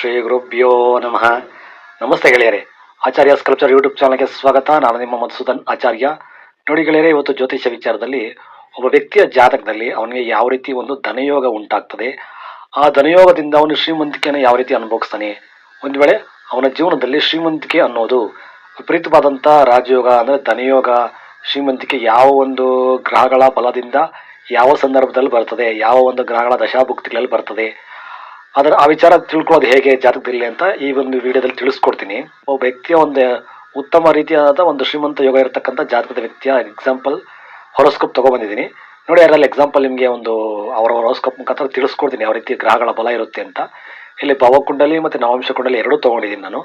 ಶ್ರೀ ಗುರುಭ್ಯೋ ನಮಃ. ನಮಸ್ತೆ ಗೆಳೆಯರೆ, ಆಚಾರ್ಯ ಸ್ಕಲ್ಪ್ಚರ್ ಯೂಟ್ಯೂಬ್ ಚಾನಲ್ಗೆ ಸ್ವಾಗತ. ನಾನು ನಿಮ್ಮ ಮಧುಸೂದನ್ ಆಚಾರ್ಯ. ನೋಡಿ ಗೆಳೆಯರೆ, ಇವತ್ತು ಜ್ಯೋತಿಷ್ಯ ವಿಚಾರದಲ್ಲಿ ಒಬ್ಬ ವ್ಯಕ್ತಿಯ ಜಾತಕದಲ್ಲಿ ಅವನಿಗೆ ಯಾವ ರೀತಿ ಒಂದು ಧನಯೋಗ ಉಂಟಾಗ್ತದೆ, ಆ ಧನಯೋಗದಿಂದ ಅವನು ಶ್ರೀಮಂತಿಕೆಯನ್ನು ಯಾವ ರೀತಿ ಅನುಭವಿಸ್ತಾನೆ? ಒಂದು ವೇಳೆ ಅವನ ಜೀವನದಲ್ಲಿ ಶ್ರೀಮಂತಿಕೆ ಅನ್ನೋದು ವಿಪರೀತವಾದಂಥ ರಾಜಯೋಗ, ಅಂದರೆ ಧನಯೋಗ, ಶ್ರೀಮಂತಿಕೆ ಯಾವ ಒಂದು ಗ್ರಹಗಳ ಬಲದಿಂದ ಯಾವ ಸಂದರ್ಭದಲ್ಲಿ ಬರ್ತದೆ, ಯಾವ ಒಂದು ಗ್ರಹಗಳ ದಶಾಭುಕ್ತಿಗಳಲ್ಲಿ ಬರ್ತದೆ ಅದರ ಆ ವಿಚಾರ ತಿಳ್ಕೊಳ್ಳೋದು ಹೇಗೆ ಜಾತಕದಲ್ಲಿ ಅಂತ ಈ ಒಂದು ವಿಡಿಯೋದಲ್ಲಿ ತಿಳಿಸ್ಕೊಡ್ತೀನಿ. ಒಬ್ಬ ವ್ಯಕ್ತಿಯ ಒಂದು ಉತ್ತಮ ರೀತಿಯಾದ ಒಂದು ಶ್ರೀಮಂತ ಯೋಗ ಇರತಕ್ಕಂಥ ಜಾತಕದ ವ್ಯಕ್ತಿಯ ಎಕ್ಸಾಂಪಲ್ ಹೊರೋಸ್ಕೋಪ್ ತಗೊಬಂದಿದ್ದೀನಿ ನೋಡಿ, ಅದರಲ್ಲಿ ಎಕ್ಸಾಂಪಲ್ ನಿಮಗೆ ಒಂದು ಅವರ ಹೊರೋಸ್ಕೋಪ್ ಮುಖಾಂತರ ತಿಳಿಸ್ಕೊಡ್ತೀನಿ ಯಾವ ರೀತಿ ಗ್ರಹಗಳ ಬಲ ಇರುತ್ತೆ ಅಂತ. ಇಲ್ಲಿ ಭಾವಕುಂಡಲಿ ಮತ್ತು ನವಾಂಶ ಕುಂಡಲಿ ಎರಡೂ ತಗೊಂಡಿದ್ದೀನಿ ನಾನು.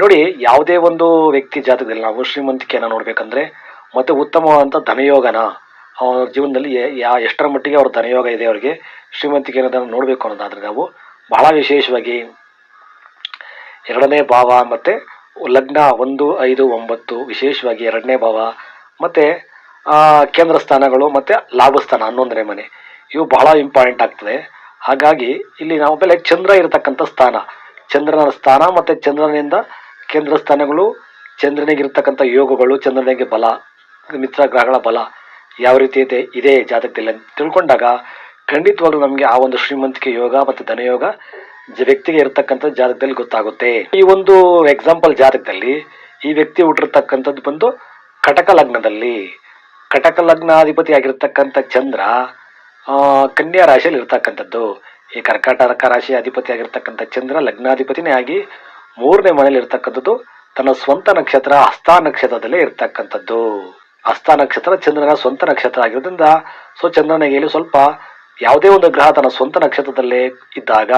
ನೋಡಿ, ಯಾವುದೇ ಒಂದು ವ್ಯಕ್ತಿ ಜಾತಕದಲ್ಲಿ ನಾವು ಶ್ರೀಮಂತಿಕೆಯನ್ನು ನೋಡಬೇಕಂದ್ರೆ ಮತ್ತು ಉತ್ತಮವಾದಂಥ ಧನಯೋಗನ, ಅವ್ರ ಜೀವನದಲ್ಲಿ ಯಾ ಎಷ್ಟರ ಮಟ್ಟಿಗೆ ಅವ್ರ ಧನಯೋಗ ಇದೆ ಅವರಿಗೆ ಶ್ರೀಮಂತಿಕೆ ಅನ್ನೋದನ್ನು ನೋಡಬೇಕು ಅನ್ನೋದಾದರೆ ನಾವು ಬಹಳ ವಿಶೇಷವಾಗಿ ಎರಡನೇ ಭಾವ ಮತ್ತು ಲಗ್ನ ಒಂದು, ಐದು, ಒಂಬತ್ತು, ವಿಶೇಷವಾಗಿ ಎರಡನೇ ಭಾವ ಮತ್ತು ಕೇಂದ್ರ ಸ್ಥಾನಗಳು ಮತ್ತು ಲಾಭಸ್ಥಾನ ಹನ್ನೊಂದನೇ ಮನೆ. ಇವು ಬಹಳ ಇಂಪಾರ್ಟೆಂಟ್ ಆಗ್ತದೆ. ಹಾಗಾಗಿ ಇಲ್ಲಿ ನಾವು ಬೆಲೆ ಚಂದ್ರ ಇರತಕ್ಕಂಥ ಸ್ಥಾನ. ಚಂದ್ರನ ಸ್ಥಾನ ಮತ್ತು ಚಂದ್ರನಿಂದ ಕೇಂದ್ರ ಸ್ಥಾನಗಳು ಚಂದ್ರನಿಗೆ ಇರತಕ್ಕಂಥ ಯೋಗಗಳು, ಚಂದ್ರನಿಗೆ ಬಲ, ಮಿತ್ರ ಗ್ರಹಗಳ ಬಲ ಯಾವ ರೀತಿ ಇದೆ, ಇದೇ ಜಾತಕದಲ್ಲಿ ತಿಳ್ಕೊಂಡಾಗ ಖಂಡಿತವಾಗ್ಲೂ ನಮಗೆ ಆ ಒಂದು ಶ್ರೀಮಂತಿಕೆ ಯೋಗ ಮತ್ತು ಧನಯೋಗ ವ್ಯಕ್ತಿಗೆ ಇರತಕ್ಕಂಥ ಜಾತಕದಲ್ಲಿ ಗೊತ್ತಾಗುತ್ತೆ. ಈ ಒಂದು ಎಕ್ಸಾಂಪಲ್ ಜಾತಕದಲ್ಲಿ ಈ ವ್ಯಕ್ತಿ ಹುಟ್ಟಿರ್ತಕ್ಕಂಥದ್ದು ಬಂದು ಕಟಕ ಲಗ್ನದಲ್ಲಿ. ಕಟಕ ಲಗ್ನಾಧಿಪತಿ ಆಗಿರ್ತಕ್ಕಂಥ ಚಂದ್ರ ಕನ್ಯಾ ರಾಶಿಯಲ್ಲಿ ಇರ್ತಕ್ಕಂಥದ್ದು. ಈ ಕರ್ಕಾಟಕ ರಾಶಿ ಅಧಿಪತಿ ಆಗಿರ್ತಕ್ಕಂಥ ಚಂದ್ರ ಲಗ್ನಾಧಿಪತಿನೇ ಆಗಿ ಮೂರನೇ ಮನೆಯಲ್ಲಿ ಇರ್ತಕ್ಕಂಥದ್ದು. ತನ್ನ ಸ್ವಂತ ನಕ್ಷತ್ರ ಹಸ್ತ ನಕ್ಷತ್ರದಲ್ಲೇ ಇರ್ತಕ್ಕಂಥದ್ದು. ಹಸ್ತ ನಕ್ಷತ್ರ ಚಂದ್ರನ ಸ್ವಂತ ನಕ್ಷತ್ರ ಆಗಿರೋದ್ರಿಂದ, ಸೊ ಚಂದ್ರನಿಗೆ ಸ್ವಲ್ಪ ಯಾವುದೇ ಒಂದು ಗ್ರಹ ತನ್ನ ಸ್ವಂತ ನಕ್ಷತ್ರದಲ್ಲೇ ಇದ್ದಾಗ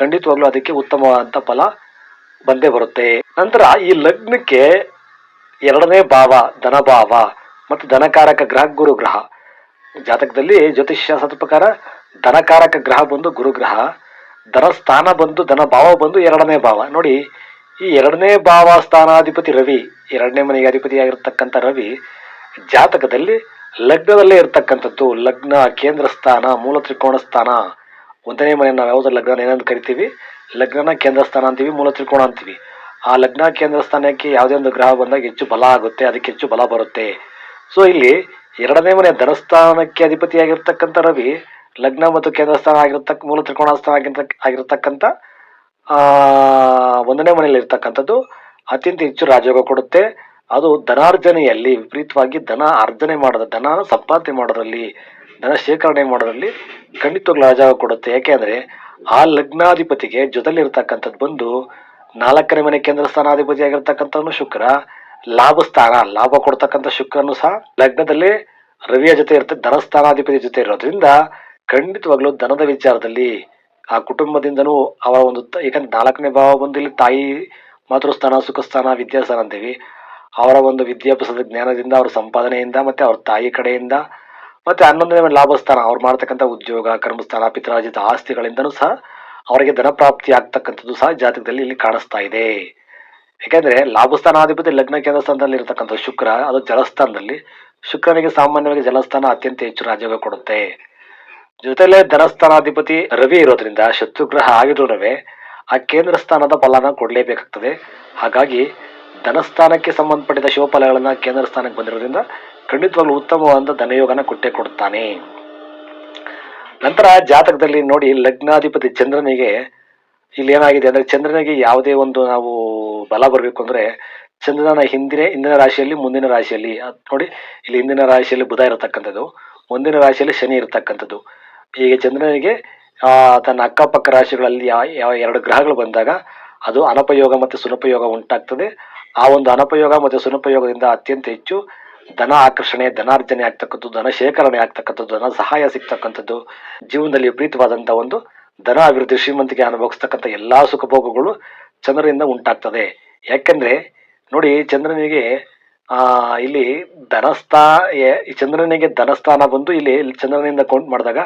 ಖಂಡಿತವಾಗ್ಲೂ ಅದಕ್ಕೆ ಉತ್ತಮವಾದಂಥ ಫಲ ಬಂದೇ ಬರುತ್ತೆ. ನಂತರ ಈ ಲಗ್ನಕ್ಕೆ ಎರಡನೇ ಭಾವ ಧನಭಾವ ಮತ್ತು ಧನಕಾರಕ ಗ್ರಹ ಗುರು ಗ್ರಹ ಜಾತಕದಲ್ಲಿ ಜ್ಯೋತಿಷ್ಯ ಶಾಸ್ತ್ರದ ಪ್ರಕಾರ ಧನಕಾರಕ ಗ್ರಹ ಬಂದು ಗುರುಗ್ರಹ ಧನ ಸ್ಥಾನ ಬಂದು ಧನ ಭಾವ ಬಂದು ಎರಡನೇ ಭಾವ. ನೋಡಿ, ಈ ಎರಡನೇ ಭಾವ ಸ್ಥಾನಾಧಿಪತಿ ರವಿ, ಎರಡನೇ ಮನೆಗೆ ಅಧಿಪತಿಯಾಗಿರ್ತಕ್ಕಂಥ ರವಿ ಜಾತಕದಲ್ಲಿ ಲಗ್ನದಲ್ಲೇ ಇರ್ತಕ್ಕಂಥದ್ದು ಲಗ್ನ ಕೇಂದ್ರ ಸ್ಥಾನ, ಮೂಲ ತ್ರಿಕೋಣ ಸ್ಥಾನ. ಒಂದನೇ ಮನೆ ನಾವು ಯಾವುದೋ ಲಗ್ನ ಏನಂತ ಕರಿತೀವಿ? ಲಗ್ನನ ಕೇಂದ್ರ ಸ್ಥಾನ ಅಂತೀವಿ, ಮೂಲ ತ್ರಿಕೋಣ ಅಂತೀವಿ. ಆ ಲಗ್ನ ಕೇಂದ್ರ ಸ್ಥಾನಕ್ಕೆ ಯಾವುದೇ ಒಂದು ಗ್ರಹ ಬಂದಾಗ ಹೆಚ್ಚು ಬಲ ಆಗುತ್ತೆ, ಅದಕ್ಕೆ ಹೆಚ್ಚು ಬಲ ಬರುತ್ತೆ. ಸೊ ಇಲ್ಲಿ ಎರಡನೇ ಮನೆ ಧನಸ್ಥಾನಕ್ಕೆ ಅಧಿಪತಿಯಾಗಿರ್ತಕ್ಕಂಥ ರವಿ, ಲಗ್ನ ಮತ್ತು ಕೇಂದ್ರ ಸ್ಥಾನ ಆಗಿರ್ತಕ್ಕ, ಮೂಲ ತ್ರಿಕೋಣ ಸ್ಥಾನ ಆಗಿರ್ತಕ್ಕ, ಆಗಿರ್ತಕ್ಕಂಥ ಒಂದನೇ ಮನೆಯಲ್ಲಿ ಇರ್ತಕ್ಕಂಥದ್ದು ಅತ್ಯಂತ ಹೆಚ್ಚು ರಾಜಯೋಗ ಕೊಡುತ್ತೆ. ಅದು ಧನಾರ್ಜನೆಯಲ್ಲಿ ವಿಪರೀತವಾಗಿ ಧನ ಅರ್ಜನೆ ಮಾಡೋದು, ಧನ ಸಂಪಾದನೆ ಮಾಡೋದ್ರಲ್ಲಿ, ಧನ ಶೇಖರಣೆ ಮಾಡೋದ್ರಲ್ಲಿ ಖಂಡಿತವಾಗ್ಲೂ ರಾಜ ಕೊಡುತ್ತೆ. ಯಾಕೆಂದ್ರೆ ಆ ಲಗ್ನಾಧಿಪತಿಗೆ ಜೊತೆಲಿ ಇರ್ತಕ್ಕಂಥದ್ದು ಬಂದು ನಾಲ್ಕನೇ ಮನೆ ಕೇಂದ್ರ ಸ್ಥಾನಾಧಿಪತಿ ಆಗಿರ್ತಕ್ಕಂಥವನು ಶುಕ್ರ, ಲಾಭ ಸ್ಥಾನ, ಲಾಭ ಕೊಡ್ತಕ್ಕಂಥ ಶುಕ್ರನು ಸಹ ಲಗ್ನದಲ್ಲಿ ರವಿಯ ಜೊತೆ ಇರುತ್ತೆ ಧನಸ್ಥಾನಾಧಿಪತಿ ಜೊತೆ ಇರೋದ್ರಿಂದ ಖಂಡಿತವಾಗ್ಲೂ ಧನದ ವಿಚಾರದಲ್ಲಿ ಆ ಕುಟುಂಬದಿಂದನೂ ಅವರ ಒಂದು ಯಾಕಂದ್ರೆ ನಾಲ್ಕನೇ ಭಾವ ಬಂದು ಇಲ್ಲಿ ತಾಯಿ ಮಾತೃಸ್ಥಾನ, ಸುಖಸ್ಥಾನ, ವಿದ್ಯಾಸ್ಥಾನ ಅಂತೀವಿ. ಅವರ ಒಂದು ವಿದ್ಯಾಭ್ಯಾಸದ ಜ್ಞಾನದಿಂದ, ಅವ್ರ ಸಂಪಾದನೆಯಿಂದ, ಮತ್ತೆ ಅವ್ರ ತಾಯಿ ಕಡೆಯಿಂದ, ಮತ್ತೆ ಹನ್ನೊಂದನೇ ಲಾಭಸ್ಥಾನ, ಅವ್ರು ಮಾಡ್ತಕ್ಕಂಥ ಉದ್ಯೋಗ, ಕರ್ಮಸ್ಥಾನ, ಪಿತ್ರಾರ್ಜಿತ ಆಸ್ತಿಗಳಿಂದನೂ ಸಹ ಅವರಿಗೆ ಧನ ಪ್ರಾಪ್ತಿ ಆಗ್ತಕ್ಕಂಥದ್ದು ಸಹ ಜಾತಕದಲ್ಲಿ ಇಲ್ಲಿ ಕಾಣಿಸ್ತಾ ಇದೆ. ಯಾಕೆಂದ್ರೆ ಲಾಭಸ್ಥಾನಾಧಿಪತಿ ಲಗ್ನ ಕೇಂದ್ರ ಸ್ಥಾನದಲ್ಲಿ ಇರತಕ್ಕಂಥ ಶುಕ್ರ, ಅದು ಜಲಸ್ಥಾನದಲ್ಲಿ. ಶುಕ್ರನಿಗೆ ಸಾಮಾನ್ಯವಾಗಿ ಜಲಸ್ಥಾನ ಅತ್ಯಂತ ಹೆಚ್ಚು ರಾಜ್ಯ ಕೊಡುತ್ತೆ. ಜೊತೆಲೆ ಧನಸ್ಥಾನಾಧಿಪತಿ ರವಿ ಇರೋದ್ರಿಂದ ಶತ್ರುಗ್ರಹ ಆಗಿದ್ರು ಆ ಕೇಂದ್ರ ಸ್ಥಾನದ ಫಲನ ಕೊಡಲೇಬೇಕಾಗ್ತದೆ. ಹಾಗಾಗಿ ಧನಸ್ಥಾನಕ್ಕೆ ಸಂಬಂಧಪಟ್ಟಿದ ಶಿವಫಲಗಳನ್ನ ಕೇಂದ್ರ ಸ್ಥಾನಕ್ಕೆ ಬಂದಿರೋದ್ರಿಂದ ಖಂಡಿತವಾಗ್ಲೂ ಉತ್ತಮವಾದ ಧನಯೋಗನ ಕೊಟ್ಟೆ ಕೊಡ್ತಾನೆ. ನಂತರ ಜಾತಕದಲ್ಲಿ ನೋಡಿ ಲಗ್ನಾಧಿಪತಿ ಚಂದ್ರನಿಗೆ ಇಲ್ಲಿ ಏನಾಗಿದೆ ಅಂದ್ರೆ ಚಂದ್ರನಿಗೆ ಯಾವುದೇ ಒಂದು ನಾವು ಬಲ ಬರಬೇಕು ಅಂದ್ರೆ ಚಂದ್ರನ ಹಿಂದಿನ ಹಿಂದಿನ ರಾಶಿಯಲ್ಲಿ ಮುಂದಿನ ರಾಶಿಯಲ್ಲಿ ನೋಡಿ ಇಲ್ಲಿ ಹಿಂದಿನ ರಾಶಿಯಲ್ಲಿ ಬುಧ ಇರತಕ್ಕಂಥದ್ದು, ಮುಂದಿನ ರಾಶಿಯಲ್ಲಿ ಶನಿ ಇರತಕ್ಕಂಥದ್ದು. ಹೀಗೆ ಚಂದ್ರನಿಗೆ ತನ್ನ ಅಕ್ಕಪಕ್ಕ ರಾಶಿಗಳಲ್ಲಿ ಯಾವ ಎರಡು ಗ್ರಹಗಳು ಬಂದಾಗ ಅದು ಅನಪಯೋಗ ಮತ್ತು ಸುನಪಯೋಗ ಉಂಟಾಗ್ತದೆ. ಆ ಒಂದು ಅನುಪಯೋಗ ಮತ್ತು ಸುನುಪಯೋಗದಿಂದ ಅತ್ಯಂತ ಹೆಚ್ಚು ಧನ ಆಕರ್ಷಣೆ, ಧನಾರ್ಜನೆ ಆಗ್ತಕ್ಕಂಥದ್ದು ಧನ ಶೇಖರಣೆ ಆಗ್ತಕ್ಕಂಥದ್ದು, ಧನ ಸಹಾಯ ಸಿಗ್ತಕ್ಕಂಥದ್ದು, ಜೀವನದಲ್ಲಿ ವಿಪರೀತವಾದಂಥ ಒಂದು ಧನ ಅಭಿವೃದ್ಧಿ ಶ್ರೀಮಂತಿಗೆ ಅನುಭವಿಸ್ತಕ್ಕಂಥ ಎಲ್ಲಾ ಸುಖಭೋಗಗಳು ಚಂದ್ರನಿಂದ ಉಂಟಾಗ್ತದೆ. ಯಾಕೆಂದ್ರೆ ನೋಡಿ, ಚಂದ್ರನಿಗೆ, ಆ, ಇಲ್ಲಿ ಧನಸ್ಥಾ ಚಂದ್ರನಿಗೆ ಧನಸ್ಥಾನ ಬಂದು ಇಲ್ಲಿ ಇಲ್ಲಿ ಚಂದ್ರನಿಂದ ಕೌಂಟ್ ಮಾಡಿದಾಗ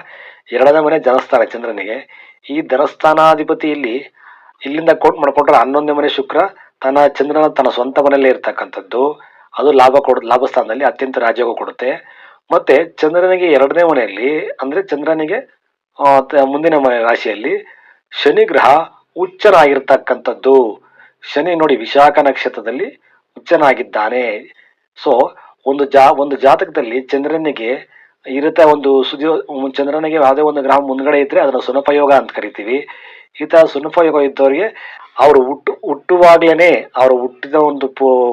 ಎರಡನೇ ಮನೆ ಜನಸ್ಥಾನ ಚಂದ್ರನಿಗೆ. ಈ ಧನಸ್ಥಾನಾಧಿಪತಿ ಇಲ್ಲಿ ಇಲ್ಲಿಂದ ಕೌಂಟ್ ಮಾಡ್ಕೊಂಡ್ರೆ ಹನ್ನೊಂದನೇ ಮನೆ ಶುಕ್ರ ತನ್ನ ಚಂದ್ರನ ತನ್ನ ಸ್ವಂತ ಮನೆಯಲ್ಲೇ ಇರ್ತಕ್ಕಂಥದ್ದು. ಅದು ಲಾಭ ಕೊಡ, ಲಾಭ ಸ್ಥಾನದಲ್ಲಿ ಅತ್ಯಂತ ರಾಜಯೋಗ ಕೊಡುತ್ತೆ. ಮತ್ತೆ ಚಂದ್ರನಿಗೆ ಎರಡನೇ ಮನೆಯಲ್ಲಿ, ಅಂದ್ರೆ ಚಂದ್ರನಿಗೆ ಮುಂದಿನ ಮನೆ ರಾಶಿಯಲ್ಲಿ ಶನಿ ಗ್ರಹ ಉಚ್ಚನಾಗಿರ್ತಕ್ಕಂಥದ್ದು. ಶನಿ ನೋಡಿ ವಿಶಾಖ ನಕ್ಷತ್ರದಲ್ಲಿ ಉಚ್ಚನಾಗಿದ್ದಾನೆ. ಸೊ ಒಂದು ಜಾ, ಒಂದು ಜಾತಕದಲ್ಲಿ ಚಂದ್ರನಿಗೆ ಇರುತ್ತೆ ಒಂದು ಸುದಿ, ಚಂದ್ರನಿಗೆ ಯಾವುದೇ ಒಂದು ಗ್ರಹ ಮುಂದ್ಗಡೆ ಇದ್ರೆ ಅದನ್ನ ಸುನಪಯೋಗ ಅಂತ ಕರಿತೀವಿ. ಈ ತರ ಸುನಪಯೋಗ ಇದ್ದವರಿಗೆ ಅವರು ಹುಟ್ಟು, ಹುಟ್ಟುವಾಗ್ಲೇನೆ ಅವರು ಹುಟ್ಟಿದ ಒಂದು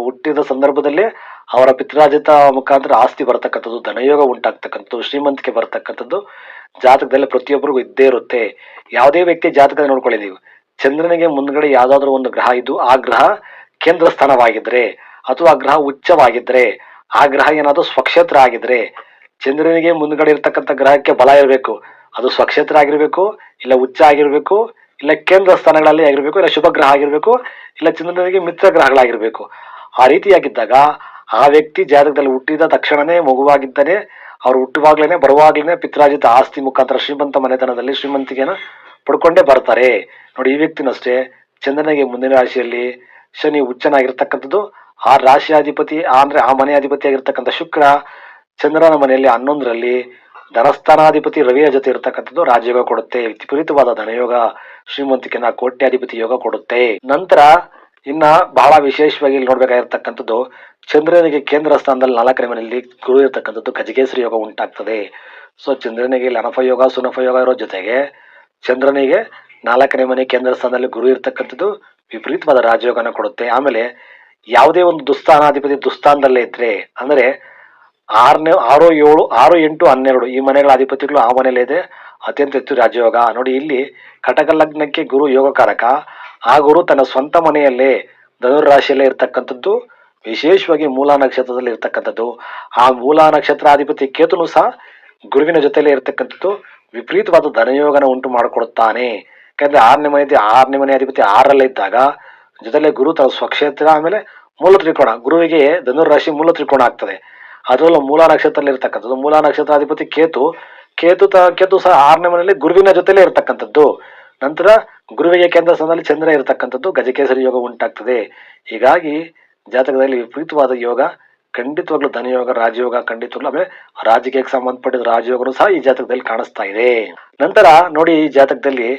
ಹುಟ್ಟಿದ ಸಂದರ್ಭದಲ್ಲೇ ಅವರ ಪಿತ್ರಾಜಿತ ಮುಖಾಂತರ ಆಸ್ತಿ ಬರ್ತಕ್ಕಂಥದ್ದು, ಧನಯೋಗ ಉಂಟಾಗ್ತಕ್ಕಂಥದ್ದು, ಶ್ರೀಮಂತಿಕೆ ಬರ್ತಕ್ಕಂಥದ್ದು ಜಾತಕದಲ್ಲಿ ಪ್ರತಿಯೊಬ್ಬರಿಗೂ ಇದ್ದೇ ಇರುತ್ತೆ. ಯಾವುದೇ ವ್ಯಕ್ತಿ ಜಾತಕದಲ್ಲಿ ನೋಡ್ಕೊಳ್ಳಿ ನೀವು. ಚಂದ್ರನಿಗೆ ಮುಂದ್ಗಡೆ ಯಾವುದಾದ್ರೂ ಒಂದು ಗ್ರಹ ಇದ್ದು, ಆ ಗ್ರಹ ಕೇಂದ್ರ ಸ್ಥಾನವಾಗಿದ್ರೆ ಅಥವಾ ಆ ಗ್ರಹ ಉಚ್ಚವಾಗಿದ್ರೆ, ಆ ಗ್ರಹ ಏನಾದರೂ ಸ್ವಕ್ಷೇತ್ರ ಆಗಿದ್ರೆ ಚಂದ್ರನಿಗೆ ಮುಂದ್ಗಡೆ ಇರ್ತಕ್ಕಂಥ ಗ್ರಹಕ್ಕೆ ಬಲ ಇರಬೇಕು. ಅದು ಸ್ವಕ್ಷೇತ್ರ ಆಗಿರಬೇಕು, ಇಲ್ಲ ಉಚ್ಚ ಆಗಿರ್ಬೇಕು ಇಲ್ಲ ಕೇಂದ್ರ ಸ್ಥಾನಗಳಲ್ಲಿ ಆಗಿರಬೇಕು, ಇಲ್ಲ ಶುಭ ಗ್ರಹ ಆಗಿರ್ಬೇಕು, ಇಲ್ಲ ಚಂದ್ರನಿಗೆ ಮಿತ್ರ ಗ್ರಹಗಳಾಗಿರ್ಬೇಕು. ಆ ರೀತಿಯಾಗಿದ್ದಾಗ ಆ ವ್ಯಕ್ತಿ ಜಾತಕದಲ್ಲಿ ಹುಟ್ಟಿದ ತಕ್ಷಣನೇ ಮಗುವಾಗಿದ್ದಾನೆ ಅವ್ರು ಹುಟ್ಟುವಾಗ್ಲೇನೆ, ಬರುವಾಗ್ಲೇನೆ ಪಿತ್ರಾಜಿತ ಆಸ್ತಿ ಮುಖಾಂತರ ಶ್ರೀಮಂತ ಮನೆತನದಲ್ಲಿ ಶ್ರೀಮಂತಿಕೆಯನ್ನು ಪಡ್ಕೊಂಡೇ ಬರ್ತಾರೆ. ನೋಡಿ, ಈ ವ್ಯಕ್ತಿನಷ್ಟೇ ಚಂದ್ರನಿಗೆ ಮುಂದಿನ ರಾಶಿಯಲ್ಲಿ ಶನಿ ಉಚ್ಚನಾಗಿರ್ತಕ್ಕಂಥದ್ದು ಆ ರಾಶಿಯಾಧಿಪತಿ ಅಧಿಪತಿ ಅಂದ್ರೆ ಆ ಮನೆ ಅಧಿಪತಿ ಆಗಿರ್ತಕ್ಕಂಥ ಶುಕ್ರ, ಚಂದ್ರನ ಮನೆಯಲ್ಲಿ ಹನ್ನೊಂದರಲ್ಲಿ ಧನಸ್ಥಾನಾಧಿಪತಿ ರವಿಯ ಜೊತೆ ಇರ್ತಕ್ಕಂಥದ್ದು ರಾಜಯೋಗ ಕೊಡುತ್ತೆ. ವಿಪರೀತವಾದ ಧನಯೋಗ ಶ್ರೀಮಂತಿಕೆನ ಕೋಟ್ಯಾಧಿಪತಿ ಯೋಗ ಕೊಡುತ್ತೆ. ನಂತರ ಇನ್ನ ಬಹಳ ವಿಶೇಷವಾಗಿ ಇಲ್ಲಿ ನೋಡ್ಬೇಕಾಗಿರ್ತಕ್ಕಂಥದ್ದು ಚಂದ್ರನಿಗೆ ಕೇಂದ್ರ ಸ್ಥಾನದಲ್ಲಿ ನಾಲ್ಕನೇ ಮನೆಯಲ್ಲಿ ಗುರು ಇರತಕ್ಕಂಥದ್ದು ಖಜಗೇಸರಿ ಯೋಗ ಉಂಟಾಗ್ತದೆ. ಸೊ ಚಂದ್ರನಿಗೆ ಲನಫ ಯೋಗ ಸುನಫ ಯೋಗ ಇರೋ ಜೊತೆಗೆ ಚಂದ್ರನಿಗೆ ನಾಲ್ಕನೇ ಮನೆ ಕೇಂದ್ರ ಸ್ಥಾನದಲ್ಲಿ ಗುರು ಇರ್ತಕ್ಕಂಥದ್ದು ವಿಪರೀತವಾದ ರಾಜಯೋಗನ ಕೊಡುತ್ತೆ. ಆಮೇಲೆ ಯಾವುದೇ ಒಂದು ದುಸ್ಥಾನಾಧಿಪತಿ ದುಸ್ಥಾನದಲ್ಲೇ ಇದ್ರೆ, ಅಂದ್ರೆ ಆರನೇ, ಆರು ಏಳು, ಆರು ಎಂಟು ಹನ್ನೆರಡು ಈ ಮನೆಗಳ ಅಧಿಪತಿಗಳು ಆ ಮನೆಯಲ್ಲೇ ಇದೆ. ಅತ್ಯಂತ ಹೆಚ್ಚು ರಾಜಯೋಗ ನೋಡಿ, ಇಲ್ಲಿ ಕಟಕ ಲಗ್ನಕ್ಕೆ ಗುರು ಯೋಗಕಾರಕ. ಆ ಗುರು ತನ್ನ ಸ್ವಂತ ಮನೆಯಲ್ಲೇ ಧನುರ್ ರಾಶಿಯಲ್ಲೇ ಇರ್ತಕ್ಕಂಥದ್ದು, ವಿಶೇಷವಾಗಿ ಮೂಲ ನಕ್ಷತ್ರದಲ್ಲಿ ಇರ್ತಕ್ಕಂಥದ್ದು. ಆ ಮೂಲ ನಕ್ಷತ್ರಾಧಿಪತಿ ಕೇತುನು ಸಹ ಗುರುವಿನ ಜೊತೆಲೇ ಇರ್ತಕ್ಕಂಥದ್ದು. ವಿಪರೀತವಾದ ಧನಯೋಗನ ಉಂಟು ಮಾಡಿಕೊಡುತ್ತಾನೆ. ಯಾಕಂದ್ರೆ ಆರನೇ ಮನೆ ಆರನೇ ಮನೆ ಅಧಿಪತಿ ಆರರಲ್ಲೇ ಇದ್ದಾಗ ಜೊತೆಲೆ ಗುರು ತನ್ನ ಸ್ವಕ್ಷೇತ್ರ ಆಮೇಲೆ ಮೂಲ ತ್ರಿಕೋಣ ಗುರುವಿಗೆ ಧನುರ್ ರಾಶಿ ಮೂಲ ತ್ರಿಕೋಣ ಆಗ್ತದೆ. ಅದರಲ್ಲೂ ಮೂಲ ನಕ್ಷತ್ರದಲ್ಲಿ ಇರ್ತಕ್ಕಂಥದ್ದು. ಮೂಲ ನಕ್ಷತ್ರಾಧಿಪತಿ ಕೇತು ಕೇತು ತ ಕೇತು ಸಹ ಆರನೇ ಮನೆಯಲ್ಲಿ ಗುರುವಿನ ಜೊತೆಲೇ ಇರ್ತಕ್ಕಂಥದ್ದು. ನಂತರ ಗುರುವಿಗೆ ಕೇಂದ್ರ ಸ್ಥಾನದಲ್ಲಿ ಚಂದ್ರ ಇರತಕ್ಕಂಥದ್ದು ಗಜಕೇಸರಿ ಯೋಗ ಉಂಟಾಗ್ತದೆ. ಹೀಗಾಗಿ ಜಾತಕದಲ್ಲಿ ವಿಪರೀತವಾದ ಯೋಗ, ಖಂಡಿತವಾಗ್ಲೂ ಧನಯೋಗ, ರಾಜಯೋಗ, ಖಂಡಿತವಾಗ್ಲೂ ಆಮೇಲೆ ರಾಜಕೀಯಕ್ಕೆ ಸಂಬಂಧಪಟ್ಟಿದ ರಾಜಯೋಗನು ಸಹ ಈ ಜಾತಕದಲ್ಲಿ ಕಾಣಿಸ್ತಾ ಇದೆ. ನಂತರ ನೋಡಿ ಈ ಜಾತಕದಲ್ಲಿ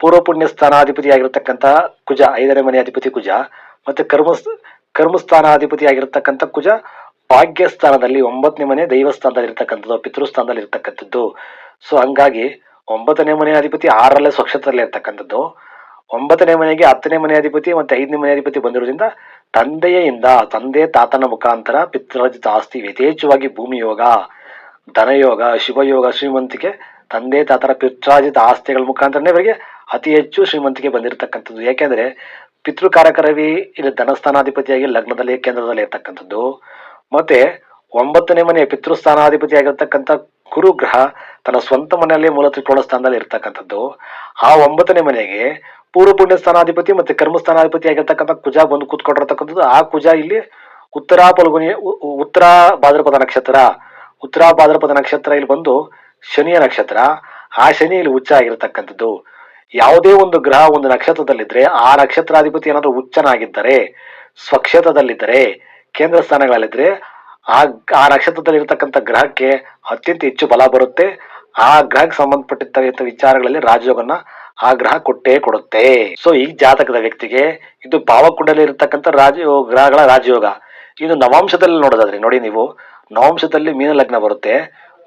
ಪೂರ್ವ ಪುಣ್ಯ ಸ್ಥಾನಾಧಿಪತಿ ಆಗಿರತಕ್ಕಂತ ಕುಜ, ಐದನೇ ಮನೆ ಅಧಿಪತಿ ಕುಜ, ಮತ್ತೆ ಕರ್ಮ ಕರ್ಮಸ್ಥಾನಾಧಿಪತಿ ಆಗಿರತಕ್ಕಂಥ ಕುಜ ಭಾಗ್ಯ ಸ್ಥಾನದಲ್ಲಿ ಒಂಬತ್ತನೇ ಮನೆ ದೈವಸ್ಥಾನದಲ್ಲಿ ಇರ್ತಕ್ಕಂಥದ್ದು ಪಿತೃಸ್ಥಾನದಲ್ಲಿ ಇರ್ತಕ್ಕಂಥದ್ದು ಸೊ ಹಂಗಾಗಿ ಒಂಬತ್ತನೇ ಮನೆ ಅಧಿಪತಿ ಆರಲ್ಲೇ ಸ್ವಕ್ಷೇತ್ರದಲ್ಲಿ ಇರ್ತಕ್ಕಂಥದ್ದು ಒಂಬತ್ತನೇ ಮನೆಗೆ ಹತ್ತನೇ ಮನೆ ಅಧಿಪತಿ ಮತ್ತೆ ಐದನೇ ಮನೆ ಅಧಿಪತಿ ಬಂದಿರೋದ್ರಿಂದ ತಂದೆಯಿಂದ ತಂದೆ ತಾತನ ಮುಖಾಂತರ ಪಿತೃರಜಿತ ಆಸ್ತಿ ಯಥೇಚ್ಛವಾಗಿ ಭೂಮಿ ಯೋಗ ಧನಯೋಗ ಶಿವಯೋಗ ಶ್ರೀಮಂತಿಕೆ, ತಂದೆ ತಾತರ ಪಿತ್ರಾಜಿತ ಆಸ್ತಿಗಳ ಮುಖಾಂತರನೇ ಇವರಿಗೆ ಅತಿ ಹೆಚ್ಚು ಶ್ರೀಮಂತಿಕೆ ಬಂದಿರತಕ್ಕಂಥದ್ದು. ಯಾಕೆಂದ್ರೆ ಪಿತೃಕಾರಕ ರವಿ ಇಲ್ಲಿ ಧನಸ್ಥಾನಾಧಿಪತಿಯಾಗಿ ಲಗ್ನದಲ್ಲಿ ಕೇಂದ್ರದಲ್ಲಿ ಇರ್ತಕ್ಕಂಥದ್ದು ಮತ್ತೆ ಒಂಬತ್ತನೇ ಮನೆ ಪಿತೃಸ್ಥಾನಾಧಿಪತಿ ಆಗಿರ್ತಕ್ಕಂಥ ಗುರು ಗ್ರಹ ತನ್ನ ಸ್ವಂತ ಮನೆಯಲ್ಲಿ ಮೂಲ ತ್ರಿಕೋಣ ಸ್ಥಾನದಲ್ಲಿ ಇರ್ತಕ್ಕಂಥದ್ದು. ಆ ಒಂಬತ್ತನೇ ಮನೆಗೆ ಪೂರ್ವ ಪುಣ್ಯ ಸ್ಥಾನಾಧಿಪತಿ ಮತ್ತೆ ಕರ್ಮ ಸ್ಥಾನಾಧಿಪತಿ ಆಗಿರ್ತಕ್ಕಂಥ ಕುಜ ಬಂದು ಕೂತ್ಕೊಂಡಿರ್ತಕ್ಕಂಥದ್ದು. ಆ ಕುಜ ಇಲ್ಲಿ ಉತ್ತರ ಪಲ್ಗುನಿ ಉತ್ತರ ಭಾದ್ರಪದ ನಕ್ಷತ್ರ, ಉತ್ತರ ಭಾದ್ರಪದ ನಕ್ಷತ್ರ ಇಲ್ಲಿ ಬಂದು ಶನಿಯ ನಕ್ಷತ್ರ, ಆ ಶನಿ ಇಲ್ಲಿ ಉಚ್ಚ ಆಗಿರತಕ್ಕಂಥದ್ದು. ಯಾವುದೇ ಒಂದು ಗ್ರಹ ಒಂದು ನಕ್ಷತ್ರದಲ್ಲಿದ್ರೆ ಆ ನಕ್ಷತ್ರಾಧಿಪತಿ ಏನಾದರೂ ಉಚ್ಚನಾಗಿದ್ದರೆ, ಸ್ವಕ್ಷೇತ್ರದಲ್ಲಿದ್ದರೆ ಕೇಂದ್ರ ಸ್ಥಾನಗಳಲ್ಲಿದ್ರೆ ಆ ಆ ನಕ್ಷತ್ರದಲ್ಲಿ ಇರತಕ್ಕಂಥ ಗ್ರಹಕ್ಕೆ ಅತ್ಯಂತ ಹೆಚ್ಚು ಬಲ ಬರುತ್ತೆ. ಆ ಗ್ರಹಕ್ಕೆ ಸಂಬಂಧಪಟ್ಟಿರ್ತಕ್ಕಂಥ ವಿಚಾರಗಳಲ್ಲಿ ರಾಜಯೋಗನ ಆ ಗ್ರಹ ಕೊಟ್ಟೇ ಕೊಡುತ್ತೆ. ಸೊ ಈ ಜಾತಕದ ವ್ಯಕ್ತಿಗೆ ಇದು ಭಾವಕುಂಡಲಿ ಇರತಕ್ಕಂಥ ರಾಜ ಗ್ರಹಗಳ ರಾಜಯೋಗ. ಇದು ನವಾಂಶದಲ್ಲಿ ನೋಡೋದಾದ್ರೆ ನೋಡಿ ನೀವು, ನವಾಂಶದಲ್ಲಿ ಮೀನ ಲಗ್ನ ಬರುತ್ತೆ.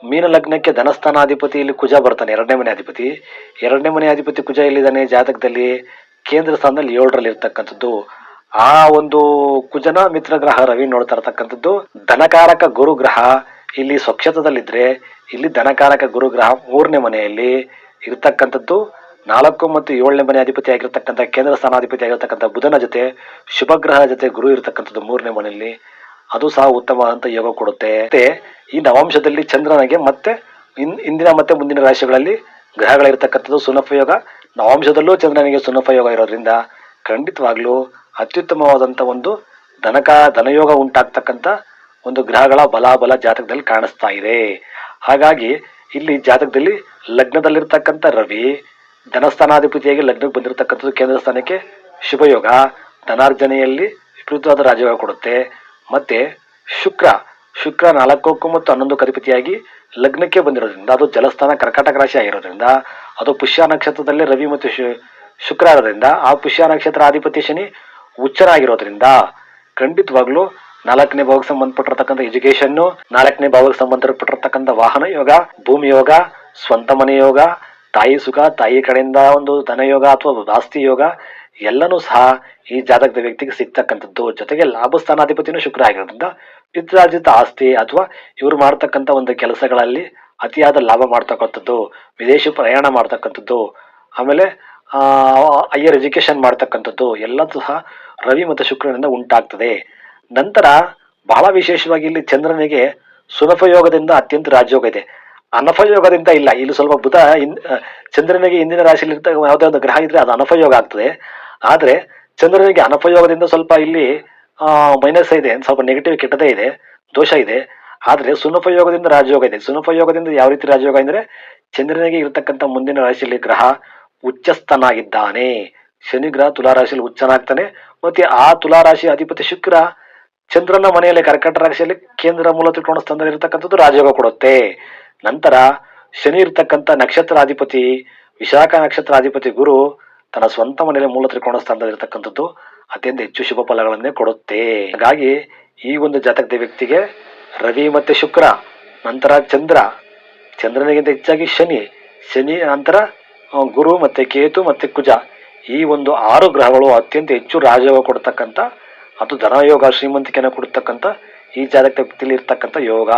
ಮೀನ ಲಗ್ನಕ್ಕೆ ಧನಸ್ಥಾನಾಧಿಪತಿ ಇಲ್ಲಿ ಕುಜ ಬರ್ತಾನೆ ಎರಡನೇ ಮನೆ ಅಧಿಪತಿ. ಎರಡನೇ ಮನೆ ಅಧಿಪತಿ ಕುಜ ಎಲ್ಲಿದ್ದಾನೆ ಜಾತಕದಲ್ಲಿ? ಕೇಂದ್ರ ಸ್ಥಾನದಲ್ಲಿ ಏಳರಲ್ಲಿ ಇರ್ತಕ್ಕಂಥದ್ದು ಆ ಒಂದು ಕುಜನ ಮಿತ್ರ ಗ್ರಹ ರವಿ ನೋಡ್ತಾ ಇರತಕ್ಕಂಥದ್ದು. ಧನಕಾರಕ ಗುರು ಗ್ರಹ ಇಲ್ಲಿ ಸ್ವಕ್ಷತದಲ್ಲಿದ್ರೆ ಇಲ್ಲಿ ಧನಕಾರಕ ಗುರು ಗ್ರಹ ಮೂರನೇ ಮನೆಯಲ್ಲಿ ಇರತಕ್ಕಂಥದ್ದು. ನಾಲ್ಕು ಮತ್ತು ಏಳನೇ ಮನೆ ಅಧಿಪತಿ ಆಗಿರ್ತಕ್ಕಂಥ ಕೇಂದ್ರ ಸ್ಥಾನಾಧಿಪತಿ ಆಗಿರತಕ್ಕಂಥ ಬುಧನ ಜೊತೆ ಶುಭ ಗ್ರಹ ಜೊತೆ ಗುರು ಇರತಕ್ಕಂಥದ್ದು ಮೂರನೇ ಮನೆಯಲ್ಲಿ. ಅದು ಸಹ ಉತ್ತಮವಾದಂತ ಯೋಗ ಕೊಡುತ್ತೆ. ಮತ್ತೆ ಈ ನವಾಂಶದಲ್ಲಿ ಚಂದ್ರನಿಗೆ ಮತ್ತೆ ಇಂದಿನ ಮತ್ತೆ ಮುಂದಿನ ರಾಶಿಗಳಲ್ಲಿ ಗ್ರಹಗಳಿರ್ತಕ್ಕಂಥದ್ದು ಸುನಪಯೋಗ ನವಾಂಶದಲ್ಲೂ ಚಂದ್ರನಿಗೆ ಸುನಪಯೋಗ ಇರೋದ್ರಿಂದ ಖಂಡಿತವಾಗ್ಲೂ ಅತ್ಯುತ್ತಮವಾದಂತ ಒಂದು ಧನಕ, ಧನಯೋಗ ಉಂಟಾಗ್ತಕ್ಕಂಥ ಒಂದು ಗ್ರಹಗಳ ಬಲಾಬಲ ಜಾತಕದಲ್ಲಿ ಕಾಣಿಸ್ತಾ ಇದೆ. ಹಾಗಾಗಿ ಇಲ್ಲಿ ಜಾತಕದಲ್ಲಿ ಲಗ್ನದಲ್ಲಿರ್ತಕ್ಕಂಥ ರವಿ, ಧನಸ್ಥಾನಾಧಿಪತಿಯಾಗಿ ಲಗ್ನಕ್ಕೆ ಬಂದಿರತಕ್ಕಂಥದ್ದು ಕೇಂದ್ರ ಸ್ಥಾನಕ್ಕೆ ಶುಭಯೋಗ. ಧನಾರ್ಜನೆಯಲ್ಲಿ ವಿಪರೀತವಾದ ರಾಜಯೋಗ ಕೊಡುತ್ತೆ. ಮತ್ತೆ ಶುಕ್ರ ಶುಕ್ರ ನಾಲ್ಕಕ್ಕೂ ಮತ್ತು ಹನ್ನೊಂದು ಕರಿಪತಿಯಾಗಿ ಲಗ್ನಕ್ಕೆ ಬಂದಿರೋದ್ರಿಂದ, ಅದು ಜಲಸ್ಥಾನ, ಕರ್ಕಾಟಕ ರಾಶಿ ಆಗಿರೋದ್ರಿಂದ, ಅದು ಪುಷ್ಯ ನಕ್ಷತ್ರದಲ್ಲಿ ರವಿ ಮತ್ತು ಶುಕ್ರ ಇರೋದ್ರಿಂದ, ಆ ಪುಷ್ಯ ನಕ್ಷತ್ರ ಅಧಿಪತಿ ಶನಿ ಹುಚ್ಚನಾಗಿರೋದ್ರಿಂದ ಖಂಡಿತವಾಗ್ಲೂ ನಾಲ್ಕನೇ ಭಾವಕ್ಕೆ ಸಂಬಂಧಪಟ್ಟಿರ್ತಕ್ಕಂಥ ಎಜುಕೇಶನ್ ನಾಲ್ಕನೇ ಭಾವಕ್ಕೆ ಸಂಬಂಧಪಟ್ಟಿರ್ತಕ್ಕಂಥ ವಾಹನ ಯೋಗ, ಭೂಮಿ ಯೋಗ, ಸ್ವಂತ ಮನೆ ಯೋಗ, ತಾಯಿ ಸುಖ, ತಾಯಿ ಕಡೆಯಿಂದ ಒಂದು ಧನಯೋಗ ಅಥವಾ ಆಸ್ತಿ ಯೋಗ, ಎಲ್ಲನೂ ಸಹ ಈ ಜಾತಕದ ವ್ಯಕ್ತಿಗೆ ಸಿಗ್ತಕ್ಕಂಥದ್ದು. ಜೊತೆಗೆ ಲಾಭಸ್ಥಾನಾಧಿಪತಿನೂ ಶುಕ್ರ ಆಗಿರೋದ್ರಿಂದ ಪಿತ್ರಾರ್ಜಿತ ಆಸ್ತಿ ಅಥವಾ ಇವರು ಮಾಡ್ತಕ್ಕಂಥ ಒಂದು ಕೆಲಸಗಳಲ್ಲಿ ಅತಿಯಾದ ಲಾಭ ಮಾಡ್ತಕ್ಕಂಥದ್ದು, ವಿದೇಶಿ ಪ್ರಯಾಣ ಮಾಡ್ತಕ್ಕಂಥದ್ದು, ಆಮೇಲೆ ಹೈಯರ್ ಎಜುಕೇಶನ್ ಮಾಡ್ತಕ್ಕಂಥದ್ದು ಎಲ್ಲದೂ ಸಹ ರವಿ ಮತ್ತು ಶುಕ್ರನಿಂದ ಉಂಟಾಗ್ತದೆ. ನಂತರ ಬಹಳ ವಿಶೇಷವಾಗಿ ಇಲ್ಲಿ ಚಂದ್ರನಿಗೆ ಸುನಫಯೋಗದಿಂದ ಅತ್ಯಂತ ರಾಜಯೋಗ ಇದೆ. ಅನಫಯೋಗದಿಂದ ಇಲ್ಲ, ಇಲ್ಲಿ ಸ್ವಲ್ಪ ಬುಧ ಚಂದ್ರನಿಗೆ ಹಿಂದಿನ ರಾಶಿಯಲ್ಲಿ ಯಾವುದೇ ಒಂದು ಗ್ರಹ ಇದ್ರೆ ಅದು ಅನಫಯೋಗ ಆಗ್ತದೆ. ಆದರೆ ಚಂದ್ರನಿಗೆ ಅನಫಯೋಗದಿಂದ ಸ್ವಲ್ಪ ಇಲ್ಲಿ ಮೈನಸ್ ಇದೆ, ಸ್ವಲ್ಪ ನೆಗೆಟಿವ್ ಕೆಟ್ಟದೇ ಇದೆ, ದೋಷ ಇದೆ. ಆದರೆ ಸುನಪಯೋಗದಿಂದ ರಾಜಯೋಗ ಇದೆ. ಸುನಪಯೋಗದಿಂದ ಯಾವ ರೀತಿ ರಾಜಯೋಗ ಅಂದ್ರೆ ಚಂದ್ರನಿಗೆ ಇರತಕ್ಕಂಥ ಮುಂದಿನ ರಾಶಿಯಲ್ಲಿ ಗ್ರಹ ಉಚ್ಚಸ್ಥನಾಗಿದ್ದಾನೆ. ಶನಿ ಗ್ರಹ ತುಲಾ ರಾಶಿಯಲ್ಲಿ ಉಚ್ಚನಾಗ್ತಾನೆ. ಮತ್ತೆ ಆ ತುಲಾರಾಶಿ ಅಧಿಪತಿ ಶುಕ್ರ ಚಂದ್ರನ ಮನೆಯಲ್ಲಿ ಕರ್ಕಟ ರಾಶಿಯಲ್ಲಿ ಕೇಂದ್ರ ಮೂಲ ಸ್ಥಾನದಲ್ಲಿ ಇರತಕ್ಕಂಥದ್ದು ರಾಜಯೋಗ ಕೊಡುತ್ತೆ. ನಂತರ ಶನಿ ಇರ್ತಕ್ಕಂಥ ನಕ್ಷತ್ರಾಧಿಪತಿ ವಿಶಾಖ ನಕ್ಷತ್ರಾಧಿಪತಿ ಗುರು ತನ್ನ ಸ್ವಂತ ಮನೆಯಲ್ಲಿ ಮೂಲ ತ್ರಿಕೋಣ ಸ್ಥಾನದಲ್ಲಿ ಇರತಕ್ಕಂಥದ್ದು ಅತ್ಯಂತ ಹೆಚ್ಚು ಶುಭ ಫಲಗಳನ್ನೇ ಕೊಡುತ್ತೆ. ಹಾಗಾಗಿ ಈ ಒಂದು ಜಾತಕದ ವ್ಯಕ್ತಿಗೆ ರವಿ ಮತ್ತೆ ಶುಕ್ರ, ನಂತರ ಚಂದ್ರ, ಚಂದ್ರನಿಗಿಂತ ಹೆಚ್ಚಾಗಿ ಶನಿ ಶನಿ ನಂತರ ಗುರು ಮತ್ತೆ ಕೇತು ಮತ್ತೆ ಕುಜ ಈ ಒಂದು ಆರು ಗ್ರಹಗಳು ಅತ್ಯಂತ ಹೆಚ್ಚು ರಾಜಯೋಗ ಕೊಡ್ತಕ್ಕಂಥ ಅದು ಧನಯೋಗ ಶ್ರೀಮಂತಿಕೆಯನ್ನು ಕೊಡ್ತಕ್ಕಂಥ, ಈ ಜಾತಕ ವ್ಯಕ್ತಿಯಲ್ಲಿ ಯೋಗ.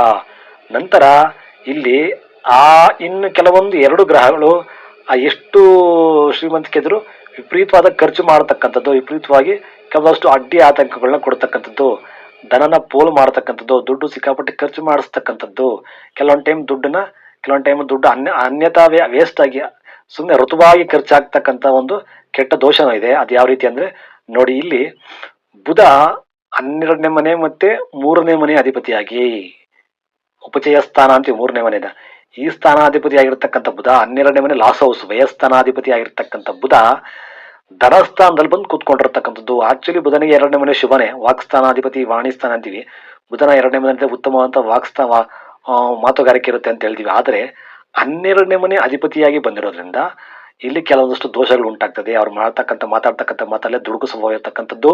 ನಂತರ ಇಲ್ಲಿ ಆ ಇನ್ನು ಕೆಲವೊಂದು ಎರಡು ಗ್ರಹಗಳು, ಆ ಎಷ್ಟು ಶ್ರೀಮಂತಿಕೆ ಇದ್ರು ವಿಪರೀತವಾದ ಖರ್ಚು ಮಾಡತಕ್ಕಂಥದ್ದು, ವಿಪರೀತವಾಗಿ ಕೆಲವಷ್ಟು ಅಡ್ಡಿ ಆತಂಕಗಳನ್ನ ಕೊಡ್ತಕ್ಕಂಥದ್ದು, ಧನನ ಪೋಲು ಮಾಡ್ತಕ್ಕಂಥದ್ದು, ದುಡ್ಡು ಸಿಕ್ಕಾಪಟ್ಟೆ ಖರ್ಚು ಮಾಡಿಸ್ತಕ್ಕಂಥದ್ದು. ಕೆಲವೊಂದು ಟೈಮ್ ದುಡ್ಡನ್ನ, ಕೆಲವೊಂದು ಟೈಮ್ ದುಡ್ಡು ಅನ್ಯ, ಅನ್ಯತಾ ವೇಸ್ಟ್ ಆಗಿ ಸುಮ್ಮನೆ ಋತುವಾಗಿ ಖರ್ಚಾಗ್ತಕ್ಕಂಥ ಒಂದು ಕೆಟ್ಟ ದೋಷನೂ ಇದೆ. ಅದು ಯಾವ ರೀತಿ ಅಂದ್ರೆ ನೋಡಿ ಇಲ್ಲಿ ಬುಧ ಹನ್ನೆರಡನೇ ಮನೆ ಮತ್ತೆ ಮೂರನೇ ಮನೆ ಅಧಿಪತಿಯಾಗಿ ಉಪಚಯ ಸ್ಥಾನ ಅಂತೀವಿ, ಮೂರನೇ ಮನೆನ. ಈ ಸ್ಥಾನಾಧಿಪತಿ ಆಗಿರ್ತಕ್ಕಂಥ ಬುಧ ಹನ್ನೆರಡನೇ ಮನೆ ಲಾಸ್ ಹೌಸ್ ವ್ಯಯಸ್ಥಾನಾಧಿಪತಿ ಆಗಿರ್ತಕ್ಕಂಥ ಬುಧ ಧನಸ್ಥಾನದಲ್ಲಿ ಬಂದು ಕೂತ್ಕೊಂಡಿರ್ತಕ್ಕಂಥದ್ದು. ಆಕ್ಚುಲಿ ಬುಧನಿಗೆ ಎರಡನೇ ಮನೆ ಶುಭನೇ. ವಾಕ್ಸ್ಥಾನಾಧಿಪತಿ ವಾಣಿ ಸ್ಥಾನ ಅಂತೀವಿ. ಬುಧನ ಎರಡನೇ ಮನೆ ಅಂತ ಉತ್ತಮವಾದ ವಾಕ್ಸ್ಥಾನ ಮಾತುಗಾರಿಕೆ ಇರುತ್ತೆ ಅಂತ ಹೇಳ್ತೀವಿ. ಆದರೆ ಹನ್ನೆರಡನೇ ಮನೆ ಅಧಿಪತಿಯಾಗಿ ಬಂದಿರೋದ್ರಿಂದ ಇಲ್ಲಿ ಕೆಲವೊಂದಷ್ಟು ದೋಷಗಳು ಉಂಟಾಗ್ತದೆ. ಅವ್ರು ಮಾಡ್ತಕ್ಕಂಥ ಮಾತಾಡ್ತಕ್ಕಂಥ ಮಾತಲ್ಲೇ ದುಡುಕು ಸ್ವಭಾವ ಇರ್ತಕ್ಕಂಥದ್ದು.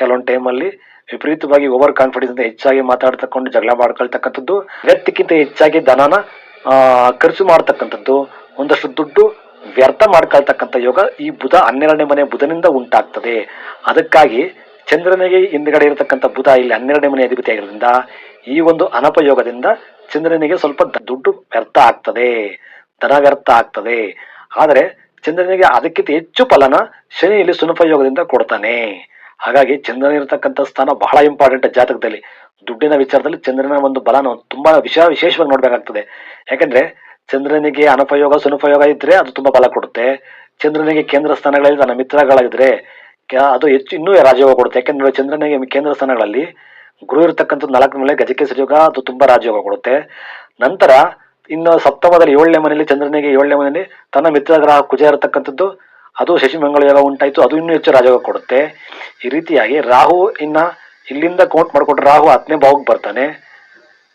ಕೆಲವೊಂದು ಟೈಮಲ್ಲಿ ವಿಪರೀತವಾಗಿ ಓವರ್ ಕಾನ್ಫಿಡೆನ್ಸ್ ಇಂದ ಹೆಚ್ಚಾಗಿ ಮಾತಾಡ್ತಕೊಂಡು ಜಗಳ ಮಾಡ್ಕೊಳ್ತಕ್ಕಂಥದ್ದು. ವ್ಯಕ್ತಿಗಿಂತ ಹೆಚ್ಚಾಗಿ ಧನನ ಖರ್ಚು ಮಾಡ್ತಕ್ಕಂಥದ್ದು. ಒಂದಷ್ಟು ದುಡ್ಡು ವ್ಯರ್ಥ ಮಾಡ್ಕೊಳ್ತಕ್ಕಂಥ ಯೋಗ ಈ ಬುಧ ಹನ್ನೆರಡನೇ ಮನೆ ಬುಧನಿಂದ ಉಂಟಾಗ್ತದೆ. ಅದಕ್ಕಾಗಿ ಚಂದ್ರನಿಗೆ ಹಿಂದ್ಗಡೆ ಇರತಕ್ಕಂಥ ಬುಧ ಇಲ್ಲಿ ಹನ್ನೆರಡನೇ ಮನೆ ಅಧಿಪತಿ ಆಗಿರೋದ್ರಿಂದ ಈ ಒಂದು ಅನಪಯೋಗದಿಂದ ಚಂದ್ರನಿಗೆ ಸ್ವಲ್ಪ ದುಡ್ಡು ವ್ಯರ್ಥ ಆಗ್ತದೆ. ಧನ ವ್ಯರ್ಥ ಆಗ್ತದೆ. ಆದರೆ ಚಂದ್ರನಿಗೆ ಅದಕ್ಕಿಂತ ಹೆಚ್ಚು ಫಲನ ಶನಿ ಇಲ್ಲಿ ಸುನಪಯೋಗದಿಂದ ಕೊಡ್ತಾನೆ. ಹಾಗಾಗಿ ಚಂದ್ರನ ಇರತಕ್ಕಂಥ ಸ್ಥಾನ ಬಹಳ ಇಂಪಾರ್ಟೆಂಟ್ ಜಾತಕದಲ್ಲಿ. ದುಡ್ಡಿನ ವಿಚಾರದಲ್ಲಿ ಚಂದ್ರನ ಒಂದು ಬಲ ನಾವು ತುಂಬಾ ವಿಶೇಷ ವಿಶೇಷವಾಗಿ ನೋಡ್ಬೇಕಾಗ್ತದೆ. ಯಾಕಂದ್ರೆ ಚಂದ್ರನಿಗೆ ಅನಪಯೋಗ ಸುನುಪಯೋಗ ಇದ್ರೆ ಅದು ತುಂಬಾ ಬಲ ಕೊಡುತ್ತೆ. ಚಂದ್ರನಿಗೆ ಕೇಂದ್ರ ಸ್ಥಾನಗಳಲ್ಲಿ ತನ್ನ ಮಿತ್ರಗಳಾಗಿದ್ರೆ ಅದು ಹೆಚ್ಚು ಇನ್ನೂ ರಾಜಯೋಗ ಕೊಡುತ್ತೆ. ಯಾಕಂದ್ರೆ ಚಂದ್ರನಿಗೆ ಕೇಂದ್ರ ಸ್ಥಾನಗಳಲ್ಲಿ ಗುರು ಇರತಕ್ಕಂಥದ್ದು ನಾಲ್ಕು ಮೇಲೆ ಗಜಕ್ಕೆ ಸರಿಯೋಗ ಅದು ತುಂಬಾ ರಾಜಯೋಗ ಕೊಡುತ್ತೆ. ನಂತರ ಇನ್ನು ಸಪ್ತಮದಲ್ಲಿ ಏಳನೇ ಮನೆಯಲ್ಲಿ ಚಂದ್ರನಿಗೆ ಏಳನೇ ಮನೆಯಲ್ಲಿ ತನ್ನ ಮಿತ್ರ ಗ್ರಹ ಕುಜ ಇರತಕ್ಕಂಥದ್ದು, ಅದು ಶಶಿಮಂಗಳ ಯೋಗ ಉಂಟಾಯಿತು, ಅದು ಇನ್ನೂ ಹೆಚ್ಚು ರಾಜಯೋಗ ಕೊಡುತ್ತೆ. ಈ ರೀತಿಯಾಗಿ ರಾಹು ಇನ್ನ ಇಲ್ಲಿಂದ ಕೌಂಟ್ ಮಾಡಿಕೊಟ್ರೆ ರಾಹು ಹತ್ತನೇ ಭಾವಕ್ಕೆ ಬರ್ತಾನೆ.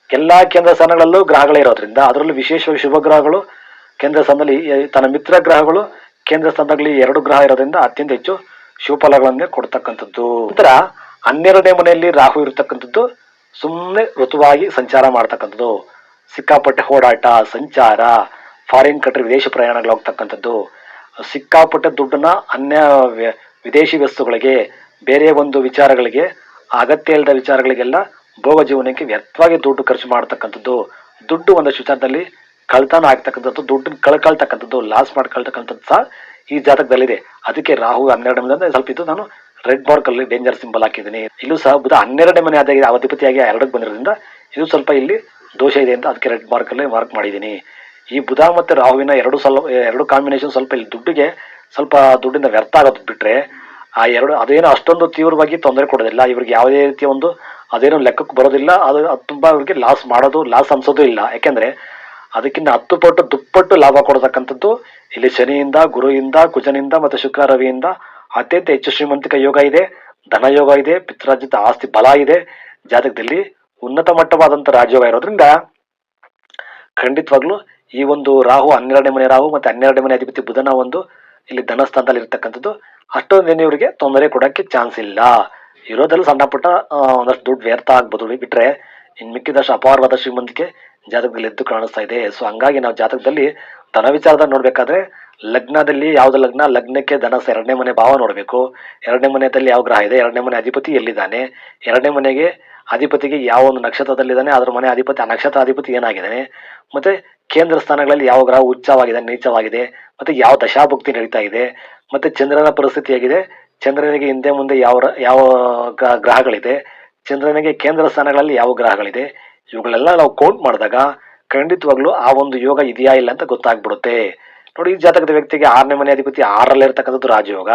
ಎಲ್ಲಾ ಕೇಂದ್ರ ಸ್ಥಾನಗಳಲ್ಲೂ ಗ್ರಹಗಳೇ ಇರೋದ್ರಿಂದ ಅದರಲ್ಲೂ ವಿಶೇಷವಾಗಿ ಶುಭ ಗ್ರಹಗಳು, ಕೇಂದ್ರ ಸ್ಥಾನದಲ್ಲಿ ತನ್ನ ಮಿತ್ರ ಗ್ರಹಗಳು, ಕೇಂದ್ರ ಸ್ಥಾನದಲ್ಲಿ ಎರಡು ಗ್ರಹ ಇರೋದ್ರಿಂದ ಅತ್ಯಂತ ಹೆಚ್ಚು ಶುಭ ಫಲಗಳನ್ನೇ ಕೊಡ್ತಕ್ಕಂಥದ್ದು. ನಂತರ ಹನ್ನೆರಡನೇ ಮನೆಯಲ್ಲಿ ರಾಹು ಇರತಕ್ಕಂಥದ್ದು ಸುಮ್ಮನೆ ಋತುವಾಗಿ ಸಂಚಾರ ಮಾಡ್ತಕ್ಕಂಥದ್ದು. ಸಿಕ್ಕಾಪಟ್ಟೆ ಓಡಾಟ ಸಂಚಾರ ಫಾರಿನ್ ಕಂಟ್ರಿ ವಿದೇಶಿ ಪ್ರಯಾಣಗಳು ಹೋಗ್ತಕ್ಕಂಥದ್ದು ಸಿಕ್ಕಾಪಟ್ಟೆ ದುಡ್ಡನ್ನ ಅನ್ಯ ವಿದೇಶಿ ವಸ್ತುಗಳಿಗೆ, ಬೇರೆ ಒಂದು ವಿಚಾರಗಳಿಗೆ, ಅಗತ್ಯ ಇಲ್ಲದ ವಿಚಾರಗಳಿಗೆಲ್ಲ ಭೋಗ ಜೀವನಕ್ಕೆ ವ್ಯರ್ಥವಾಗಿ ದುಡ್ಡು ಖರ್ಚು ಮಾಡ್ತಕ್ಕಂಥದ್ದು. ದುಡ್ಡು ಒಂದಷ್ಟು ವಿಚಾರದಲ್ಲಿ ಕಳ್ತನ ಆಗ್ತಕ್ಕಂಥದ್ದು, ದುಡ್ಡು ಕಳ್ಕೊಳ್ತಕ್ಕಂಥದ್ದು ಲಾಸ್ ಮಾಡ್ಕೊಳ್ತಕ್ಕಂಥದ್ದು ಸಹ ಈ ಜಾತಕದಲ್ಲಿದೆ. ಅದಕ್ಕೆ ರಾಹು ಹನ್ನೆರಡು ಸ್ವಲ್ಪ ಇದು ನಾನು ರೆಡ್ ಮಾರ್ಕ್ ಅಲ್ಲಿ ಡೇಂಜರ್ ಸಿಂಬಲ್ ಹಾಕಿದ್ದೀನಿ. ಇಲ್ಲೂ ಸಹ ಬುಧ ಹನ್ನೆರಡನೇ ಮನೆ ಆದಾಗ ಅವಧಿಪತಿಯಾಗಿ ಎರಡಕ್ಕೆ ಬಂದಿರೋದ್ರಿಂದ ಇದು ಸ್ವಲ್ಪ ಇಲ್ಲಿ ದೋಷ ಇದೆ ಅಂತ ಅದಕ್ಕೆ ರೆಡ್ ಮಾರ್ಕ್ ಅಲ್ಲಿ ಮಾರ್ಕ್ ಮಾಡಿದ್ದೀನಿ. ಈ ಬುಧ ಮತ್ತೆ ರಾಹುವಿನ ಎರಡು ಸಲ, ಎರಡು ಕಾಂಬಿನೇಷನ್ ಸ್ವಲ್ಪ ಇಲ್ಲಿ ದುಡ್ಡಿಗೆ ಸ್ವಲ್ಪ ದುಡ್ಡಿಂದ ವ್ಯರ್ಥ ಆಗೋದು ಬಿಟ್ರೆ ಆ ಎರಡು, ಅದೇನೋ ಅಷ್ಟೊಂದು ತೀವ್ರವಾಗಿ ತೊಂದರೆ ಕೊಡೋದಿಲ್ಲ. ಇವ್ರಿಗೆ ಯಾವುದೇ ರೀತಿಯ ಒಂದು ಅದೇನೋ ಲೆಕ್ಕಕ್ಕೆ ಬರೋದಿಲ್ಲ. ಅದು ಅದು ತುಂಬಾ ಇವ್ರಿಗೆ ಲಾಸ್ ಮಾಡೋದು ಲಾಸ್ ಅನ್ಸೋದು ಇಲ್ಲ. ಯಾಕೆಂದರೆ ಅದಕ್ಕಿಂತ ಹತ್ತು ಪಟ್ಟು, ದುಪ್ಪಟ್ಟು ಲಾಭ ಕೊಡತಕ್ಕಂಥದ್ದು ಇಲ್ಲಿ ಶನಿಯಿಂದ ಗುರುವಿಂದ ಕುಜನಿಂದ ಮತ್ತು ಶುಕ್ರ, ರವಿಯಿಂದ ಅತ್ಯಂತ ಹೆಚ್ಚು ಶ್ರೀಮಂತಿಕ ಯೋಗ ಇದೆ ಧನ ಯೋಗ ಇದೆ ಪಿತ್ರಾರ್ಜಿತ ಆಸ್ತಿ ಬಲ ಇದೆ. ಜಾತಕದಲ್ಲಿ ಉನ್ನತ ಮಟ್ಟವಾದಂತ ರಾಜ್ಯವಾಗಿರೋದ್ರಿಂದ ಇರೋದ್ರಿಂದ ಖಂಡಿತವಾಗ್ಲೂ ಈ ಒಂದು ರಾಹು ಹನ್ನೆರಡನೇ ಮನೆ ರಾಹು ಮತ್ತೆ ಹನ್ನೆರಡನೇ ಮನೆ ಅಧಿಪತಿ ಬುಧನ ಒಂದು ಇಲ್ಲಿ ಧನಸ್ಥಾನದಲ್ಲಿ ಇರ್ತಕ್ಕಂಥದ್ದು ಅಷ್ಟೊಂದೇನು ಇವರಿಗೆ ತೊಂದರೆ ಕೊಡೋಕ್ಕೆ ಚಾನ್ಸ್ ಇಲ್ಲ. ಇರೋದ್ರಲ್ಲಿ ಸಣ್ಣ ಪುಟ್ಟ ಒಂದಷ್ಟು ದುಡ್ಡು ವ್ಯರ್ಥ ಆಗ್ಬೋದು ಬಿಟ್ರೆ ಇನ್ ಮಿಕ್ಕಿದಷ್ಟು ಅಪಾರವಾದ ಶ್ರೀಮಂತಿಕೆ ಜಾತಕದಲ್ಲಿ ಎದ್ದು ಕಾಣಿಸ್ತಾ ಇದೆ. ಸೊ ಹಂಗಾಗಿ ನಾವು ಜಾತಕದಲ್ಲಿ ಧನ ವಿಚಾರದಲ್ಲಿ ನೋಡ್ಬೇಕಾದ್ರೆ ಲಗ್ನದಲ್ಲಿ ಯಾವ್ದು ಲಗ್ನ? ಲಗ್ನಕ್ಕೆ ಧನ ಸ- ಎರಡನೇ ಮನೆ ಭಾವ ನೋಡಬೇಕು. ಎರಡನೇ ಮನೆಯಲ್ಲಿ ಯಾವ ಗ್ರಹ ಇದೆ? ಎರಡನೇ ಮನೆ ಅಧಿಪತಿ ಎಲ್ಲಿದ್ದಾನೆ? ಎರಡನೇ ಮನೆಗೆ ಅಧಿಪತಿಗೆ ಯಾವ ಒಂದು ನಕ್ಷತ್ರದಲ್ಲಿದ್ದಾನೆ, ಅದ್ರ ಮನೆ ಅಧಿಪತಿ, ಆ ನಕ್ಷತ್ರ ಅಧಿಪತಿ ಏನಾಗಿದ್ದಾನೆ ಮತ್ತೆ ಕೇಂದ್ರ ಸ್ಥಾನಗಳಲ್ಲಿ ಯಾವ ಗ್ರಹ ಉಚ್ಚವಾಗಿದೆ, ನೀಚವಾಗಿದೆ, ಮತ್ತೆ ಯಾವ ದಶಾಭುಕ್ತಿ ನಡೀತಾ ಇದೆ, ಮತ್ತೆ ಚಂದ್ರನ ಪರಿಸ್ಥಿತಿ ಹೇಗಿದೆ? ಚಂದ್ರನಿಗೆ ಹಿಂದೆ ಮುಂದೆ ಯಾವ ಯಾವ ಗ್ರ- ಗ್ರಹಗಳಿದೆ? ಚಂದ್ರನಿಗೆ ಕೇಂದ್ರ ಸ್ಥಾನಗಳಲ್ಲಿ ಯಾವ ಗ್ರಹಗಳಿದೆ? ಇವುಗಳೆಲ್ಲ ನಾವು ಕೌಂಟ್ ಮಾಡಿದಾಗ ಖಂಡಿತವಾಗ್ಲೂ ಆ ಒಂದು ಯೋಗ ಇದೆಯಾ ಇಲ್ಲ ಅಂತ ಗೊತ್ತಾಗ್ಬಿಡುತ್ತೆ. ನೋಡಿ, ಈ ಜಾತಕದ ವ್ಯಕ್ತಿಗೆ ಆರನೇ ಮನೆ ಅಧಿಪತಿ ಆರರಲ್ಲಿ ಇರ್ತಕ್ಕಂಥದ್ದು ರಾಜಯೋಗ.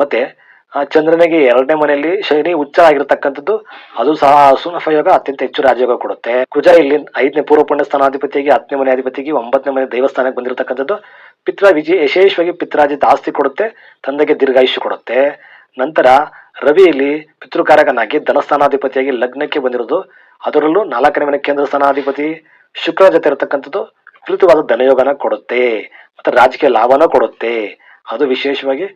ಮತ್ತೆ ಆ ಚಂದ್ರನಿಗೆ ಎರಡನೇ ಮನೆಯಲ್ಲಿ ಶನಿ ಉಚ್ಚ ಆಗಿರ್ತಕ್ಕಂಥದ್ದು, ಅದು ಸಹ ಸುನಫ ಯೋಗ ಅತ್ಯಂತ ಹೆಚ್ಚು ರಾಜಯೋಗ ಕೊಡುತ್ತೆ. ಕುಜ ಇಲ್ಲಿ ಐದನೇ ಪೂರ್ವ ಪುಣ್ಯ ಸ್ಥಾನಾಧಿಪತಿಯಾಗಿ, ಹತ್ತನೇ ಮನೆ ಅಧಿಪತಿಗೆ ಒಂಬತ್ತನೇ ಮನೆ ದೇವಸ್ಥಾನಕ್ಕೆ ಬಂದಿರತಕ್ಕಂಥದ್ದು. ಪಿತ್ರ ವಿಜಯ ಯಶೇಷವಾಗಿ ಪಿತ್ರಾಜಿ ಆಸ್ತಿ ಕೊಡುತ್ತೆ, ತಂದೆಗೆ ದೀರ್ಘಾಯುಷ್ಯ ಕೊಡುತ್ತೆ. ನಂತರ ರವಿ ಇಲ್ಲಿ ಪಿತೃಕಾರಕನಾಗಿ ಧನಸ್ಥಾನಾಧಿಪತಿಯಾಗಿ ಲಗ್ನಕ್ಕೆ ಬಂದಿರೋದು. ಅದರಲ್ಲೂ ನಾಲ್ಕನೇ ಮನೆ ಕೇಂದ್ರ ಸ್ಥಾನಾಧಿಪತಿ ಶುಕ್ರ ಜೊತೆ ಇರತಕ್ಕಂಥದ್ದು ವಿಪರೀತವಾದ ಧನಯೋಗನ ಕೊಡುತ್ತೆ, ಮತ್ತೆ ರಾಜಕೀಯ ಲಾಭನ ಕೊಡುತ್ತೆ. ಅದು ವಿಶೇಷವಾಗಿ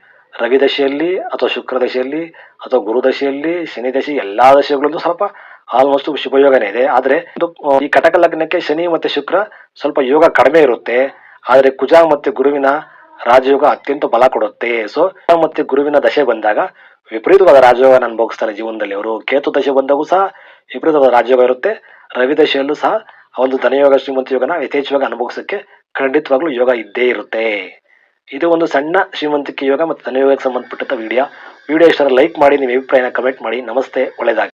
ರವಿ ದಶೆಯಲ್ಲಿ ಅಥವಾ ಶುಕ್ರ ದಶೆಯಲ್ಲಿ ಅಥವಾ ಗುರು ದಶೆಯಲ್ಲಿ ಶನಿ ದಶೆ ಎಲ್ಲಾ ದಶೆಗಳಲ್ಲೂ ಸ್ವಲ್ಪ ಆಲ್ಮೋಸ್ಟ್ ಶುಭಯೋಗನೇ ಇದೆ. ಆದರೆ ಈ ಕಟಕ ಲಗ್ನಕ್ಕೆ ಶನಿ ಮತ್ತೆ ಶುಕ್ರ ಸ್ವಲ್ಪ ಯೋಗ ಕಡಿಮೆ ಇರುತ್ತೆ. ಆದ್ರೆ ಕುಜ ಮತ್ತೆ ಗುರುವಿನ ರಾಜಯೋಗ ಅತ್ಯಂತ ಬಲ ಕೊಡುತ್ತೆ. ಸೊ ಮತ್ತೆ ಗುರುವಿನ ದಶೆ ಬಂದಾಗ ವಿಪರೀತವಾದ ರಾಜಯೋಗ ಅನುಭವಿಸ್ತಾರೆ ಜೀವನದಲ್ಲಿ ಅವರು. ಕೇತು ದಶೆ ಬಂದಾಗೂ ಸಹ ವಿಪರೀತವಾದ ರಾಜಯೋಗ ಇರುತ್ತೆ. ರವಿ ದಶೆಯಲ್ಲೂ ಸಹ ಒಂದು ಧನಯೋಗ, ಶ್ರೀಮಂತ ಯೋಗನ ಯಥೇಚ್ಛವಾಗಿ ಅನುಭವಿಸಕ್ಕೆ ಖಂಡಿತವಾಗ್ಲೂ ಯೋಗ ಇದ್ದೇ ಇರುತ್ತೆ. ಇದು ಒಂದು ಸಣ್ಣ ಶ್ರೀಮಂತಿಕೆ ಯೋಗ ಮತ್ತು ಧನಯೋಗಕ್ಕೆ ಸಂಬಂಧಪಟ್ಟಂತ ವಿಡಿಯೋ. ವಿಡಿಯೋ ಇಷ್ಟ ಲೈಕ್ ಮಾಡಿ, ನಿಮ್ಮ ಅಭಿಪ್ರಾಯನ ಕಮೆಂಟ್ ಮಾಡಿ. ನಮಸ್ತೆ ಒಳ್ಳೆಯದಾಗಿ